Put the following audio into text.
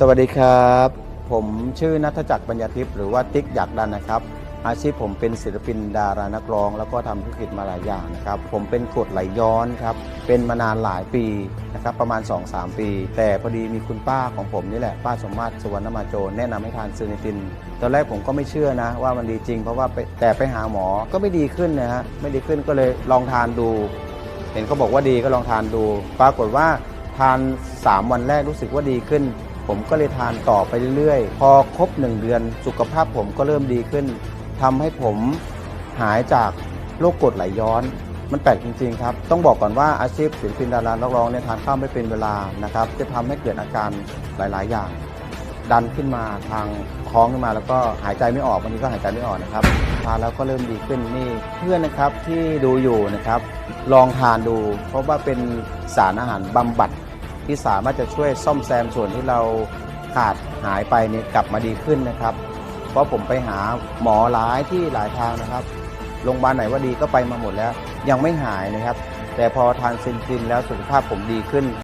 สวัสดีครับ ผมชื่อนัทจักร ปัญญาทิพย์หรือว่าติ๊กอยากดันนะครับ อาชีพผมเป็นศิลปินดารานักร้อง แล้วก็ทำธุรกิจมาหลายอย่างนะครับ ผมเป็นกรดไหลย้อนครับ เป็นมานานหลายปีนะครับ ประมาณ 2-3 ปี แต่พอดีมีคุณป้าของผมนี่แหละ ป้าสมมาตรสุวรรณมาโจแนะนำให้ทานซูนิติน ตอนแรกผมก็ไม่เชื่อนะ ว่ามันดีจริง เพราะว่าแต่ไปหาหมอก็ไม่ดีขึ้นนะฮะ ไม่ดีขึ้นก็เลยลองทานดู เห็นเขาบอกว่าดีก็ลองทานดู ปรากฏว่าทาน 3 วันแรกรู้สึกว่าดีขึ้น ผมก็เลยทานต่อไปเรื่อยๆ พอครบ 1 เดือนสุขภาพผมก็เริ่มดีขึ้นทำให้ผมหายจากโรคกรดไหลย้อน มันแปลกจริงๆครับ ต้องบอกก่อนว่าอาชีพศิลปินดารานักร้องเนี่ยทานข้าวไม่เป็นเวลานะครับ จะทำให้เกิดอาการหลายๆ อย่าง ดันขึ้นมาทางท้องขึ้นมาแล้วก็หายใจไม่ออกบางทีก็หายใจไม่ออกนะครับทานแล้วก็เริ่มดีขึ้นนี่เพื่อนนะครับที่ดูอยู่นะครับ ลองทานดู เพราะว่าเป็นสารอาหารบำบัด ที่สามารถจะช่วยซ่อมแซมส่วนที่เราขาดหายไปเนี่ยกลับมาดีขึ้นนะครับ เพราะผมไปหาหมอหลายที่หลายทางนะครับโรงพยาบาลไหนว่าดีก็ไปมาหมดแล้ว ยังไม่หายนะครับ แต่พอทานซินซินแล้วสุขภาพผมดีขึ้น